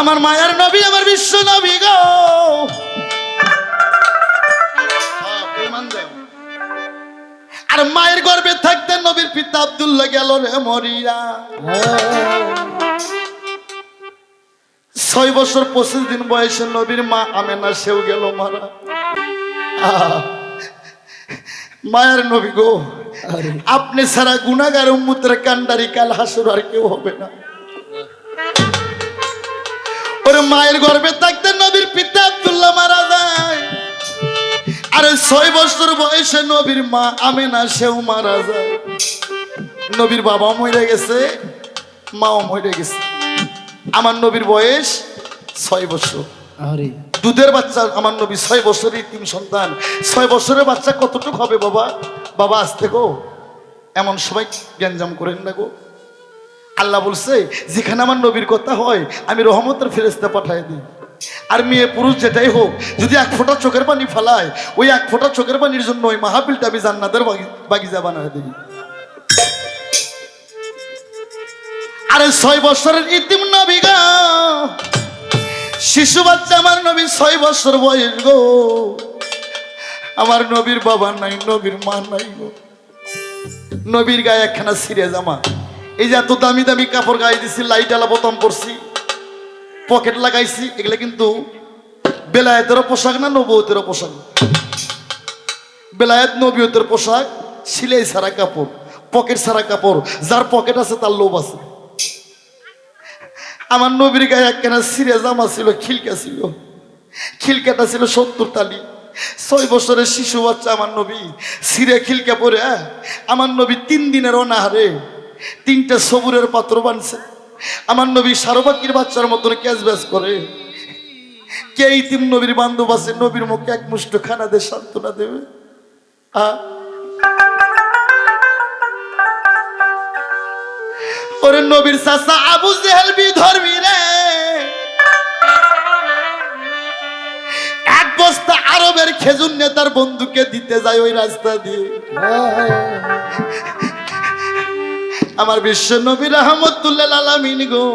আমার মায়ের নবী আমার বিশ্ব নবী গো। আর মায়ের গর্ভে থাকতে নবীর পিতা আব্দুল্লাহ গেল রে মরিয়া। ছয় বছর পঁচিশ দিন বয়সে নবীর মা আমেনা সেও গেল মারা। মায়ের নবী গো আপনি সারা গুনাগার উম্মুতের কান্ডারি কাল হাসুর আর কেউ হবে না। ওরে মায়ের গর্ভে থাকতে নবীর পিতা আব্দুল্লাহ মারা যায়। আরে ছয় বছর বয়সে নবীর মা আমেনা সেও মারা যায়। নবীর বাবা মরে গেছে মাও মরে গেছে। আমার নবীর বয়স ছয় বছর। আরে দুধের বাচ্চা আমার নবী ছয় বছরই তিন সন্তান। ছয় বছরের বাচ্চা কতটুকু হবে বাবা? বাবা আসতে গো এমন সবাই গ্যাঞ্জাম করেন না গো। আল্লাহ বলছে, যেখানে আমার নবীর কথা হয়, আমি রহমতের ফেরেস্তা পাঠাই দিই। আর মেয়ে পুরুষ যেটাই হোক, যদি এক ফোঁটা চোখের পানি ফেলায়, ওই এক ফোঁটা চোখের পানির জন্য ওই মাহাবিলটা আমি জান্নাতের বাগি- বাগিচা বানায় দিই। আরে ছয় বছরের ইতিম নবী গো, শিশু বাচ্চা আমার নবী ছয় বছর বয়স গো। আমার নবীর বাবা নাই, নবীর মা নাই গো। নবীর গায়ে একখানা সিরে জামা এই যে এত দামি দামি কাপড় গায়ে দিছি লাইট আলা বোতাম পরছি পকেট লাগাইছি, এগুলা কিন্তু বেলায়েতেরও পোশাক না নবতেরও পোশাক? বেলায়েত নবীয়তের পোশাক সিলাই ছাড়া কাপড় পকেট ছাড়া কাপড়, যার পকেট আছে তার লোভ আছে। আমার নবীর গায়ে একখানা সিরে জামা ছিল, খিলকা ছিল। খিলকাটা ছিল সত্তর তালি। ছয় বছরের শিশু বাচ্চা আমার নবী। সিরে খিলকা পরে আমার নবী তিন দিনের অনাহারে তিনটা সবুরের পাত্র বানছে। আমার নবী সারবাকির বাচ্চার মতন ক্যাচ ব্যাচ করে। কে তিন নবীর বান্ধব আছে? নবীর মুখে এক মুষ্ট খানা দিয়ে সান্ত্বনা দেবে। ওরে নবীর চাচা আবু জেহেল বিধর্মী রে। এক বস্তা আরবের খেজুর নেতার বন্ধুকে দিতে যায় ওই রাস্তা দিয়ে। আমার বিশ্ব নবী রহমতুল্লাহ আলামিন গো।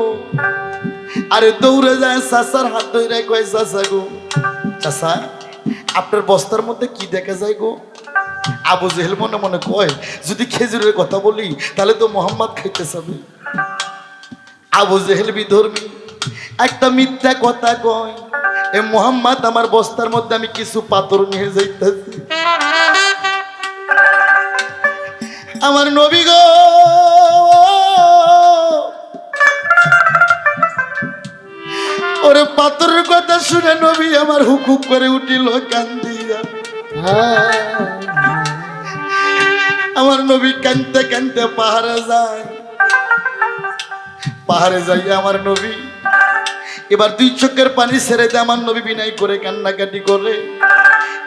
আরে দৌড়ে যায় চাচার হাত ধরে কয়, চাচা গো, চাচা, আপনার বস্তার মধ্যে কি দেখা যায় গো? আবু জেহেল মনে মনে কয়, যদি খেজুরের কথা বলি, তাহলে তো মোহাম্মদ খাইতে যাবে। আবু জেহেল বিধর্মী, একটা মিথ্যা কথা কয়, এ মোহাম্মদ, আমার বস্তার মধ্যে আমি কিছু পাথর নিয়ে যাইতেছি। আমার নবী গো ওরে পাথরের কথা শুনে নবী আমার হুকুক করে উঠিল কান্দিয়া আমার নবী কানতে কানতে পাহাড়ে যায়। পাহাড়ে যাই আমার নবী, এবার দুই চোখের পানি ছেড়ে দেয় আমার নবী বিনাই করে কান্নাকাটি করে।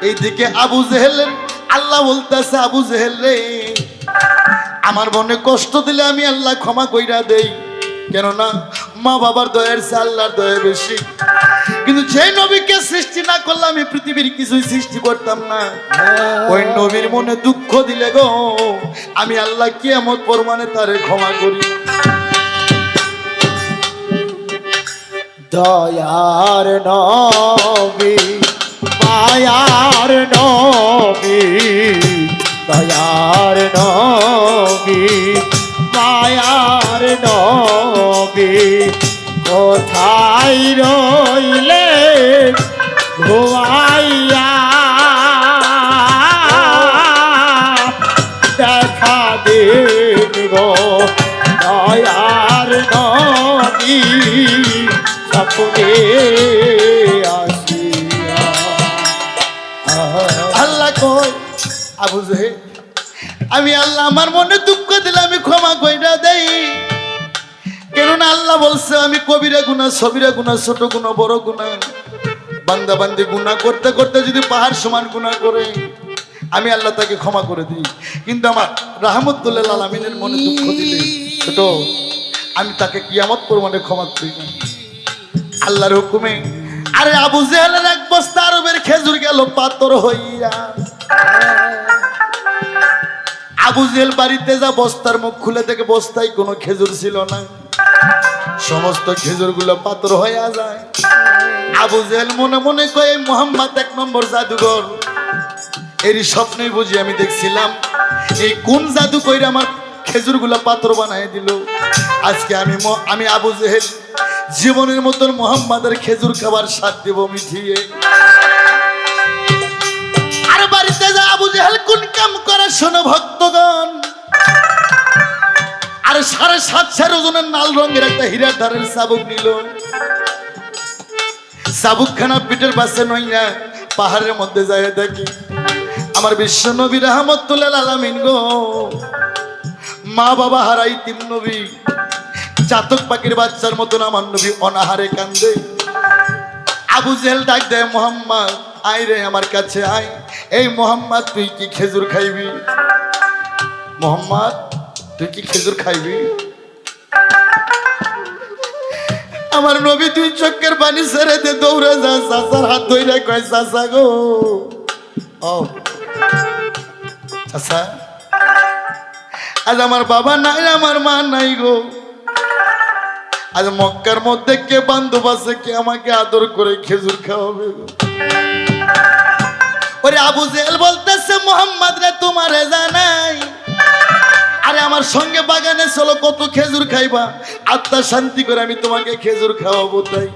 এইদিকে আবু জেহেলের আল্লাহ বলতেছে, আবু জেহেল রে, আমার মনে কষ্ট দিলে আমি আল্লাহ ক্ষমা কইরা দেই। কেননা মা বাবার দয়ের চেয়ে আল্লাহর দয়া বেশি। কিন্তু যে নবীকে সৃষ্টি না করলে আমি পৃথিবীর কিছুই সৃষ্টি করতাম না। ওই নবীর মনে দুঃখ দিলে গো, আমি আল্লাহ কিয়ামত পরমানে তারে ক্ষমা করি। দয়ার নবী, মায়ার নবী, দয়ার নবী, মায়ার নবী। কোথায় রইলে দেখা গো দয়ার সপনে আমি আল্লাহ, আমার মনে দুঃখ দিলে আমি ক্ষমা কইরা দেই। কেননা আল্লাহ বলছে, আমি কবিরা গুণা সবিরা গুণা ছোট গুণা বড় গুণা বান্দা বান্দি গুণা করতে করতে যদি পাহাড় সমান গুণা করে, আমি আল্লাহ তাকে ক্ষমা করে দিই। কিন্তু আমার রাহমতুল্লাহ আলমিনের মনে দুঃখ দিলে, ছোট, আমি তাকে কিয়ামত প্রমাণে ক্ষমা করি না। আল্লাহর হুকুমে, আরে আবু জেহেলের এক বস্তা আরবের খেজুর গেল পাথর হইয়া। আবু জেহেল বাড়িতে যা বস্তার মুখ খুলে থেকে বস্তায় কোনো খেজুর ছিল না। সমস্ত খেজুরগুলো পাথর হয়ে যায়। আবু জেহেল মনে মনে কয়ে, মোহাম্মদ এক নম্বর জাদুঘর। এরই স্বপ্নই বুঝি, আমি দেখছিলাম, এই কোন জাদু কইরা আমার খেজুরগুলো পাথর বানায় দিল। আজকে আমি আমি আবু জেহেল, জীবনের মতন মোহাম্মদের খেজুর খাবার স্বাদ দেব মিঠিয়ে। আর বাড়িতে যা আবু জেহেল, কোন কাম করে শোনো ভক্তগণ। আর সাড়ে সাতশো ওজনের লাল রঙের একটা হীরার ধারের চাবুক নিল। চাবুকখানা পিঠের পাশে নইয়া পাহাড়ের মধ্যে যায় দেখি, আমার বিশ্ব নবী রহমতুল্লাহ আলামিন গো। মা বাবা হারাই তিন নবী চাতক পাখির বাচ্চার মতন আমার নবী অনাহারে কান্দে। আবু জেল ডাক দেয়, মোহাম্মদ, আয় রে আমার কাছে আয়। এই মোহাম্মদ, তুই কি খেজুর খাইবি? মোহাম্মদ তুই কি খেজুর খাইবি? আমার নবী তুই চোখের পানি ছেড়ে দে, দৌড়ে যা, চাচার হাত ধরে কয়, চাচা গো। ও। আজ আমার বাবা নাই, আমার মা নাই গো। আজ মক্কার মধ্যে কে বান্ধব আছে, কে আমাকে আদর করে খেজুর খাওয়াবে গো? ওরে আবু জেল বলতেছে, মোহাম্মদ রে, তোমারে জানাই। আরে আমার সঙ্গে বাগানে চলো, কত খেজুর খাইবা? আত্মা শান্তি করে আমি তোমাকে খেজুর খাওয়াবো তাই।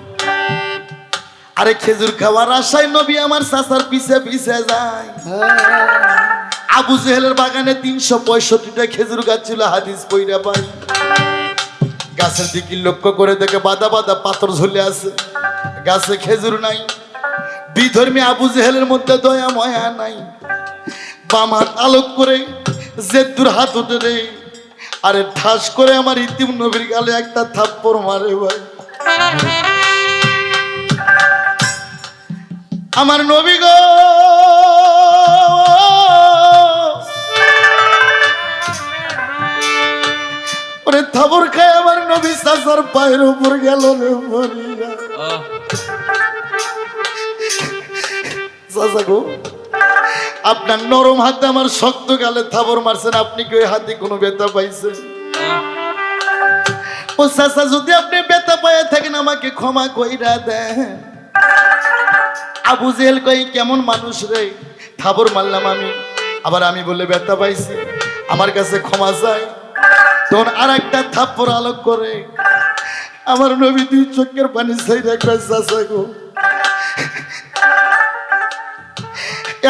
আরে খেজুর খাওয়ার আশায় নবী আমার চাচার পিছে পিছে যায়। আবু জেহেলের বাগানে তিনশো পঁয়ষট্টিটা খেজুর গাছ ছিল, হাদিস পইরা পাই। গাছের দিকে লক্ষ্য করে দেখে বাদা বাদা পাথর ঝুলে আছে। গাছে খেজুর নাই। বিধর্মী আবু জেহেলের মধ্যে দয়া, ময়া নাই। বাম হাত আলোক করে জেদ্দুর হাত উঠে রে আরে ঠাস করে আমার ইতিম নবীর গালে একটা থাপ্পড় মারে ভাই। আমার নবী গো। ওরে থাবর খায় আমার নবী সাসার পায়ের উপর গেল রে মরিয়া। চাচা গো আপনার নরম হাতে আমার শক্ত গালে থাবর মারছেন, আপনি কি ওই হাতে কোনো ব্যথা পাইছেন? ও চাচা, যদি আপনি ব্যথা পাইয়া থাকেন, আমাকে ক্ষমা কইরা দেন। আবু জেল কই কেমন মানুষ রে, থাবর মারলাম আমি, আবার আমি বলে ব্যথা পাইছি, আমার কাছে ক্ষমা চাই তখন আর একটা থাপ্পর আলোক করে। আমার নবী দুই চোখের পানি চাই রাখবে চাচা গো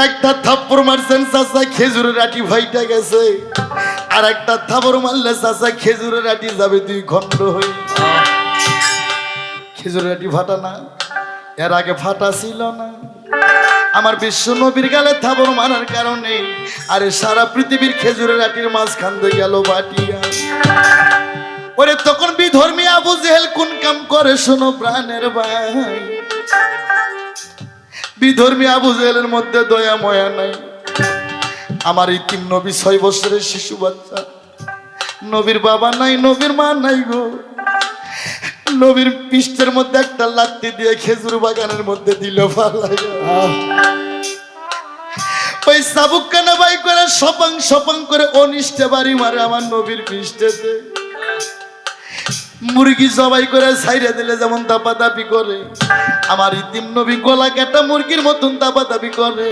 একটা থাপ্পড় মারছেন চাচা, খেজুরের আটি ভাইটা গেছে। আর একটা থাপ্পড় মারলে চাচা, খেজুরের আটি যাবে দুই খণ্ড হই খেজুরের আটি ফাটা না, এর আগে ফাটা ছিল না। আমার বিশ্ব নবীর গালে থাবর মারার কারণে, আরে সারা পৃথিবীর খেজুরের আটির মাঝখান দিয়ে গেল বাটিয়া। ওরে, তখন বিধর্মী আবু জেহেল কোন কাম করে, শোনো প্রাণের ভাই। বিধর্মী আবু জেহেলের মধ্যে দয়া, ময়া নাই। আমার ইতিম নবী ছয় বছরের শিশু বাচ্চা। নবীর বাবা নাই, নবীর মা নাই গো। নবীর পৃষ্ঠের মধ্যে একটা লাত্তি দিয়ে খেজুর বাগানের মধ্যে দিল ওই সাবুক কানা বাই করে সপাং সপাং করে অনিষ্টে বাড়ি মারে আমার নবীর পৃষ্ঠেতে। মুরগি জবাই করে ছাইরে দিলে যেমন দাপা দাপি করে। আমার ইতিম নবী গলা কাটা মুরগির মতন দাপা দাপি করে।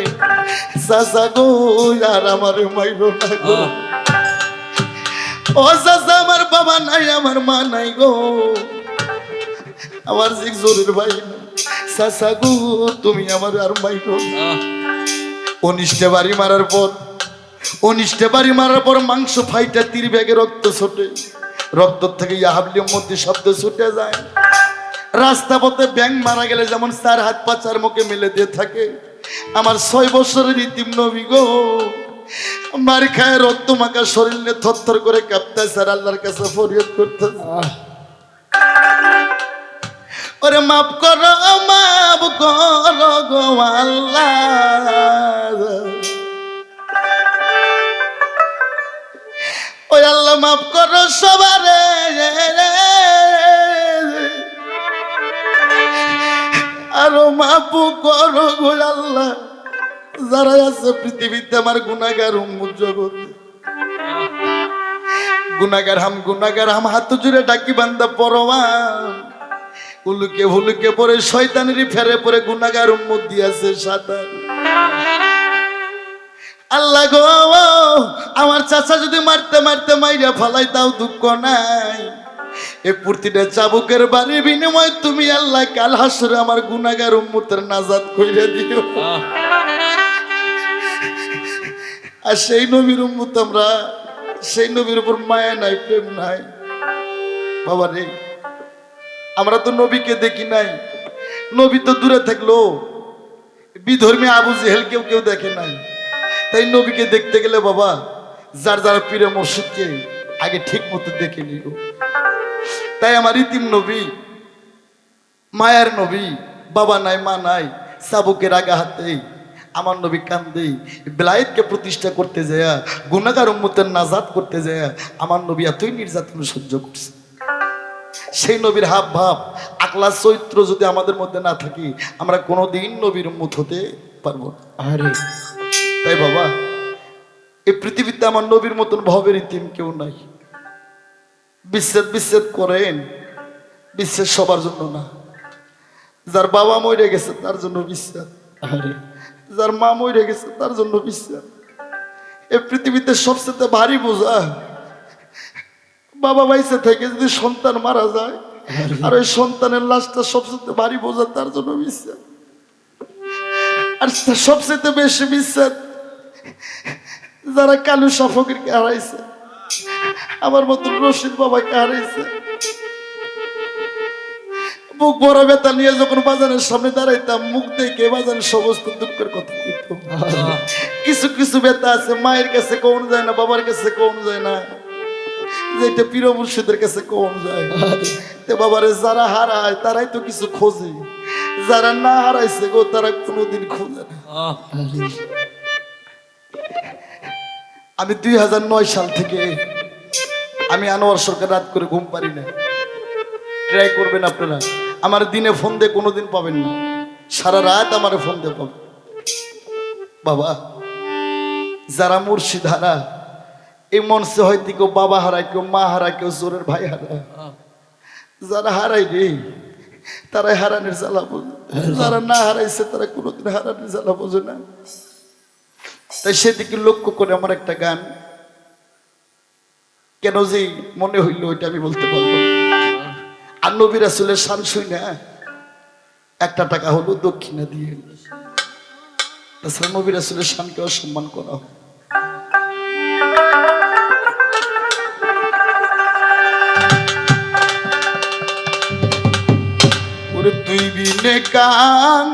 চাচা গো আর আমার মাইরো না গো। ও চাচা আমার বাবা নাই আমার মা নাই গো। আমার যে জোরের ভাই চাচা গো তুমি আমার আর মাইরো না। অনিষ্টে বাড়ি মারার পর অনিষ্টে বাড়ি মারার পর মাংস ফাইটা তীর ব্যাগে রক্ত ছোটে। রক্ত থেকে ইয়াহাবলির মধ্যে শব্দ ছুটে যায়। রাস্তা পথে ব্যাং মারা গেলে যেমন চার হাত পা চার মুখে মেলে দিয়ে থাকে। আমার ছয় বছরের ইতিম নবী গো মার খায় রক্ত মাখা শরীর নিয়ে থরথর করে কাঁপতেছে আর আল্লাহর কাছে ফরিয়াদ করতেছে। ওরে মাফ করো মাফ করো গো আল্লাহ। ওই আল্লাহ মাফ করো সবারে। আরও মাফ করো গো আল্লাহ। যারা আছে পৃথিবীতে আমার গুণাগার উম্মুর জগতে। গুনাগার হাম গুনাগার হাম, হাত জুড়ে ডাকি বান্দা পরমান উলুকে হুলুকে পরে শয়তানের ফেরে পরে গুনাগার উম্মত দিয়াছে সাঁতার। আল্লাহ গো আমার চাচা যদি মারতে মারতে মাইরা ফলাই তাও দুঃখ নাই। এ প্রতিটা চাবুকের বাড়ির বিনিময় তুমি আল্লাহ কাল হাসরে আমার গুনাগার উম্মতের নাজাদ কইরা দিও। আর সেই নবীর উম্মত আমরা সেই নবীর উপর মায়া নাই প্রেম নাই। বাবা রে আমরা তো নবীকে দেখি নাই। নবী তো দূরে থাকল। বিধর্মী আবু জেহেল কেউ কেউ দেখে নাই। তাই নবীকে দেখতে গেলে বাবা, যার যারা পীরে মসজিদকে আগে ঠিক মতো দেখে নিল। তাই আমার ইতিম নবী, মায়ের নবী, বাবা নাই, মা নাই, সাবুকের আগা হাতে আমার নবী কান্দেই বেলায়েতকে প্রতিষ্ঠা করতে যায় গুণাগার উম্মতের নাজাদ করতে যায় আমার নবী এতই নির্যাতন সহ্য করছে। সেই নবীর হাব ভাব আকলা চরিত্র যদি আমাদের মধ্যে না থাকি, আমরা কোনোদিন নবীর উম্মত হতে পারব আরে। তাই বাবা এই পৃথিবীতে আমার নবীর মতন ভবের ইতিম কেউ নাই। বিচ্ছেদ বিচ্ছেদ করেন বিচ্ছেদ সবার জন্য না। যার বাবা মরে গেছে তার জন্য বিশ্বাস। যার মা মরে গেছে তার জন্য বিশ্বাস। এই পৃথিবীতে সবচেয়ে ভারী বোঝা বাবা বাইসে থেকে যদি সন্তান মারা যায় আর ওই সন্তানের লাশটা সবচেয়ে ভারী বোঝা তার জন্য বিশ্বাস। আর সবচেয়ে বেশি বিশ্বাস যারা কালু সাফকিরকে হারাইছে, আমার মতন রশিদ বাবাকে হারাইছে। বুক বড় ব্যথা নিয়ে যখন বাজারের সামনে দাঁড়াইতাম, মুখ দেখে বাজারের সমস্ত দুঃখের কথা কইতাম কিছু কিছু ব্যথা আছে, মায়ের কাছে কোন যায় না, বাবার কাছে কোন যায় না। যেটা পীর মুর্শিদের কাছে কোন যায় তে বাবারে যারা হারায়, তারাই তো কিছু খোঁজে। যারা না হারাইছে গো, তারা কোনোদিন খোঁজে না। আমি দুই হাজার নয় সাল থেকে আমি আনোয়ার সরকার রাত করে ঘুম পারি না। ট্রাই করবেন আপনারা। আমার দিনে ফোন দিয়ে কোনোদিন পাবেন না। সারা রাত আমার ফোন দিয়ে পাবেন। বাবা, যারা মুর্শিদ হারা এই মনসে হয়তো কেউ বাবা হারায়, কেউ মা হারায়, কেউ জোরের ভাই হারায়। যারা হারাই রে, তারাই হারানোর জ্বালা বোঝে। যারা না হারাইছে, তারা কোনোদিন হারানোর জ্বালা বোঝে না। তাই সেদিকে লক্ষ্য করে আমার একটা গান। কেন যে মনে হইল ওইটা আমি বলতে পারব। আর নবীর আসলে শান শুই না একটা টাকা হলো দক্ষিণা দিয়ে। তাছাড়া নবীর আসলে শানকে অসম্মান করা তুই বিনে কান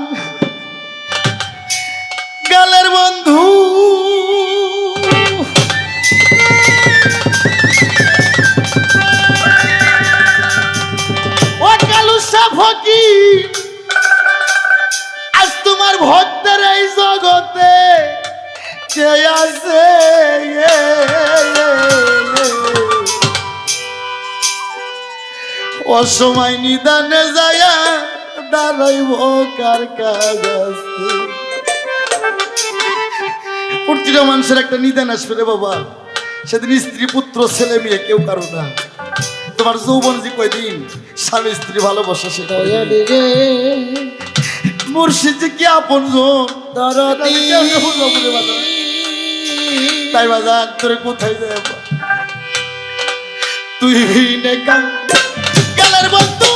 আজ তোমার ভক্তের এই জগতে কে আছে। অসময় নিদানে যায়া দাঁড়াইব কার কাজ আছে প্রতিটা মানুষের একটা নিদান আসবে রে বাবা। সেদিন স্ত্রী, পুত্র, ছেলে, মেয়ে কেউ কারও না। তোমার যৌবন যে কয়দিন স্বামী স্ত্রী ভালোবাসা সেটা মুর্শিদ যে কি আপন তাই বাজার তোরে কোথায় যাব তুই নে কান গেলের বন্ধু।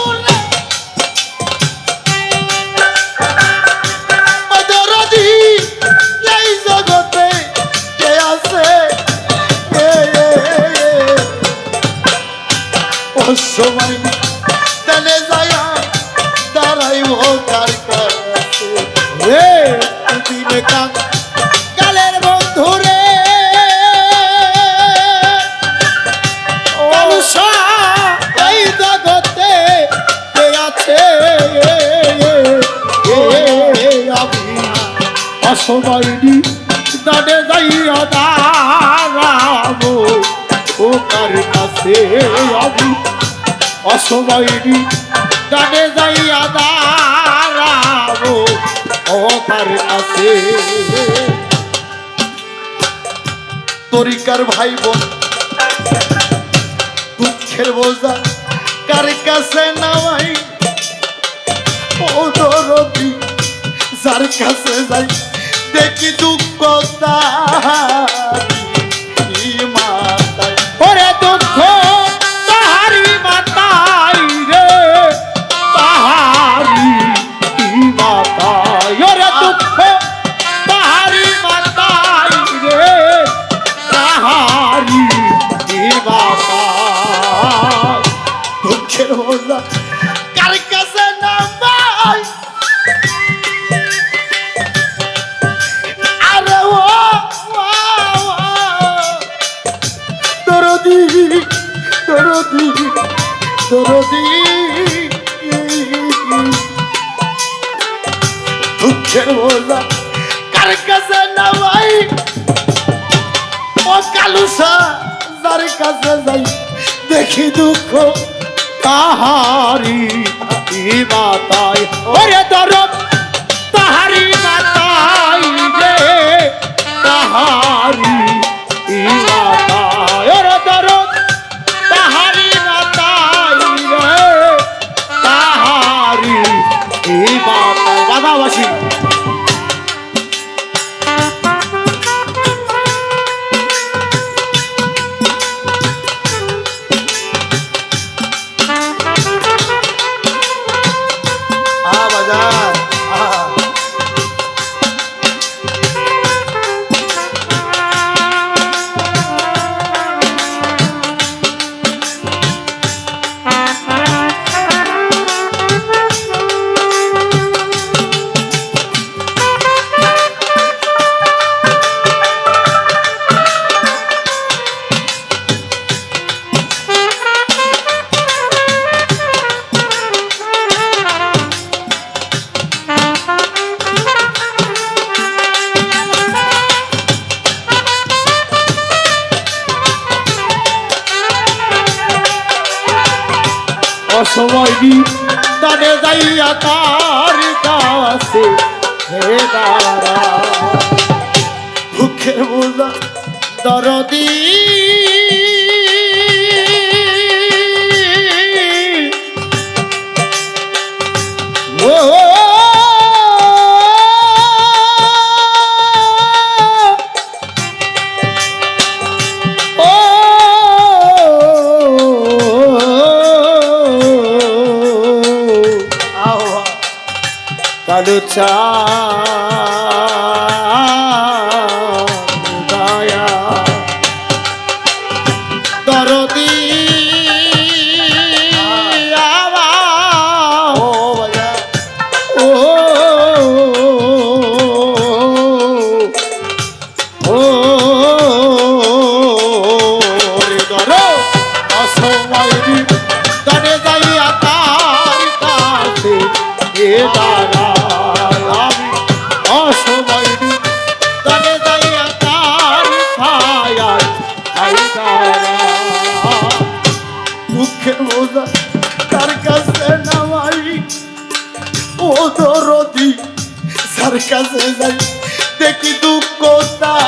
দুঃখের বোঝা কার কাছে নামাই? ও দরদি, যার কাছে যাই, দেখি দুঃখ মাতায়। ওরে দুঃখ দরদি দুঃখের বলা কার কাছে নামাই? ও কালুসা যার কাছে যাই, দেখি দুঃখ তাহারি মাতায়। ওরে দরদ, তাহারি মাতায় তাহারি আলো চা coisas, que do contar.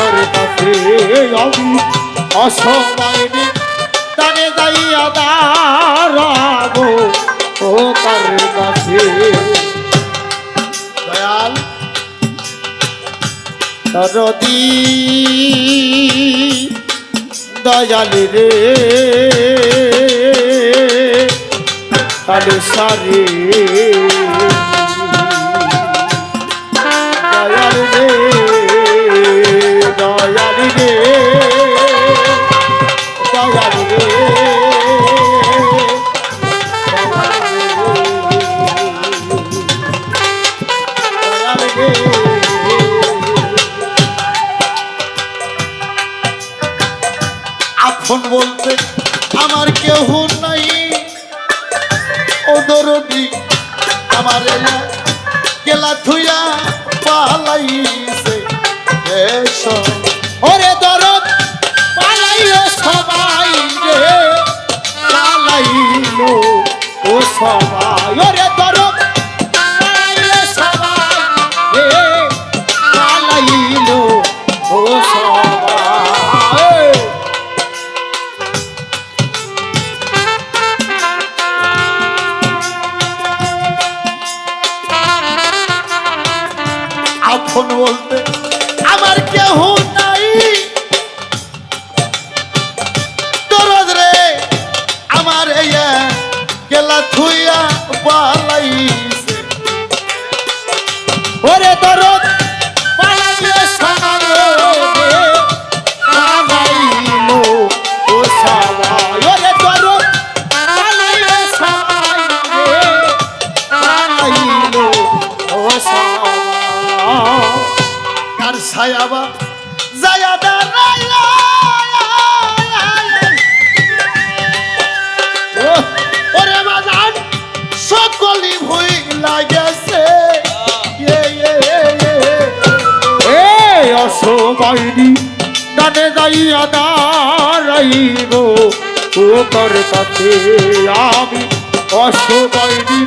তোর কাছে অসময় তাকে যাইয়া দাঁড়াব ও তার কাছে? দয়াল রে। কাল সারে রে দয়াল রে আপন বলতে আমার কেউ নাই। ও দরদি, আমার গেলা থুইয়া পালাইছে। এসো। ওরে দরদ পালাইও সবাই রে পালাইলো ও সবাই। ওরে দরদ অসময়নি ডানে যাইয়া দাঁড়াইব। ও তার কাছে আমি ডানে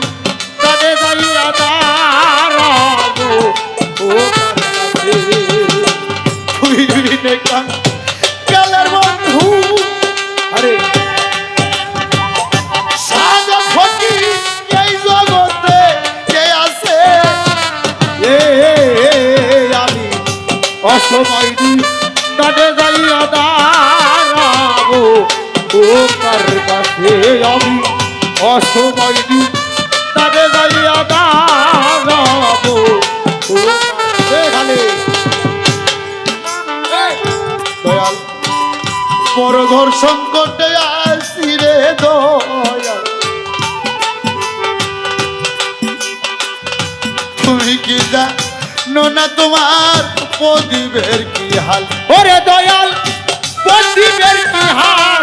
ও কার কাছে আমি অসময়নি ডানে যাইয়া দাঁড়াবো। ও কার দয়াল। আসি রে তুমি কি জানো না তোমার প্রদীপের কি হাল? ওরে দয়াল, প্রদীপের কি হাল?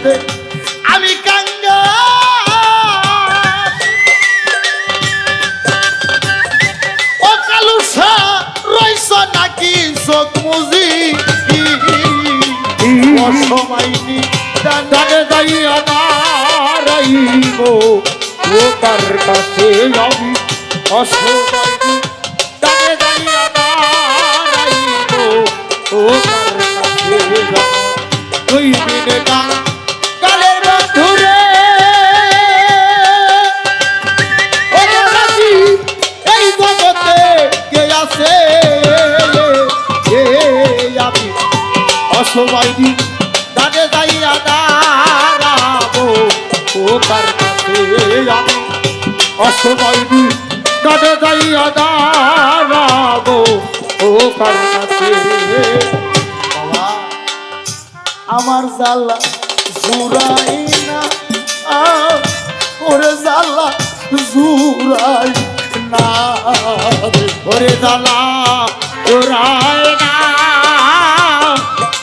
সবার আমি কাঙ্গা। ও কালুসা রইস নাকি চোখ মুজি? অসমাইনি দানে যাইয়া দাঁড়াইব ও তার কাছে আমি অসবাইনি অসবাইনি দানে যাইয়া দাঁড়াবো ও তার কাছে আমি? অসবাইনি দানে যাইয়া দাঁড়াবো ও তার আমার জাল্লা জুরাই না ওরে জাল্লা জুরাই না। ওরে দালা জোড়ায় না।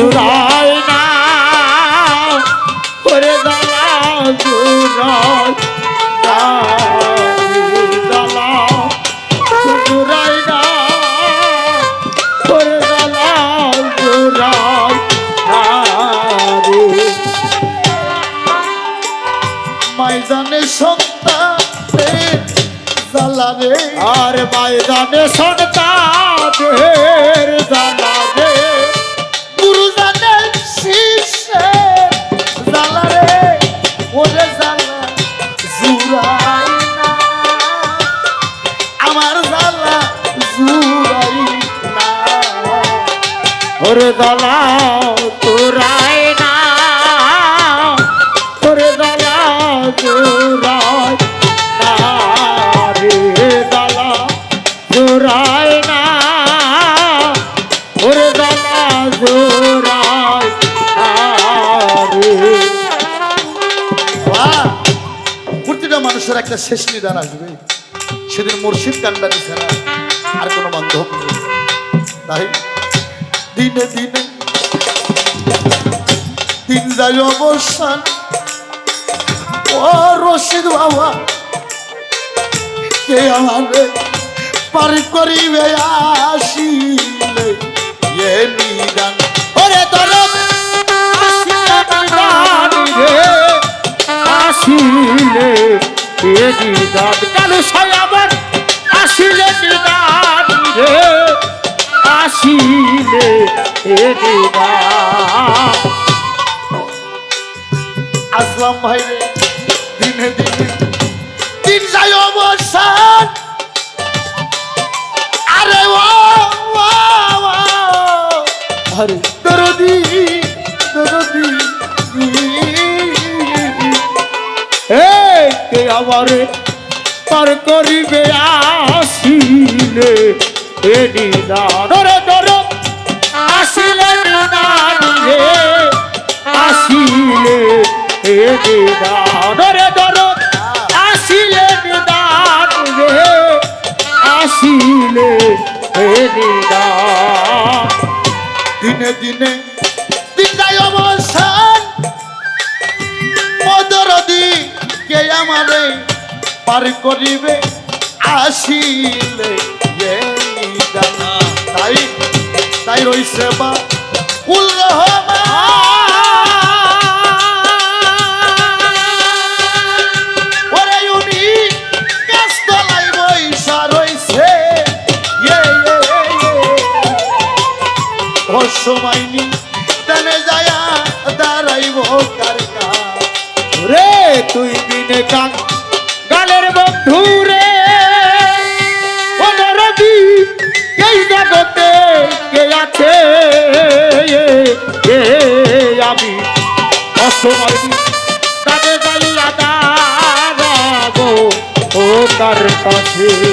জুড়াই না করে দালা জুড়াই না দালা জুড়াই না করে দালা জুড়াই না সন্তান জ্বালা আর ময়দানে সন্তানের দালা ওরে দালা তোরাই না। ওরে দালা তোরাই না রে দালা তোরাই না। ওরে দালা তোরাই না রে! প্রতিটা মানুষের একটা শেষ আর কোনো বান্ধব নেই। তাই দিনে দিনে। দিন যায় অবসান ও রশিদ বাবা, কে আমারে পার করিবে আসিলে? এ নিদান। ওরে দরদ, আসিলে এ দিদান কালু সায়াবার আসিলে দিদান রে। আসিলে এ দিদান আসলাম ভাই রে, দিনে দিনে। দিন যায় অবসান। আরে ও আরে। দরদি দরদি কে পার করিবে আসিলে? এ নিদান রে দর আসিলে নিদান রে আসিলে এ নিদান রে দর আসিলে নিদান রে আসিলে এ নিদান দিনে দিনে দিন যায় অবসান। ও দরদি কে আমারে পার করিবে? আসিলে এ তাই তাই রইছে বা উল সময় নি তেনে যায়া দাঁড়াইব কার রে, তুই বিনে কান গালের বন্ধু রে অসময় তাদের গাইয়া দাঁড়াবো ও কাছে।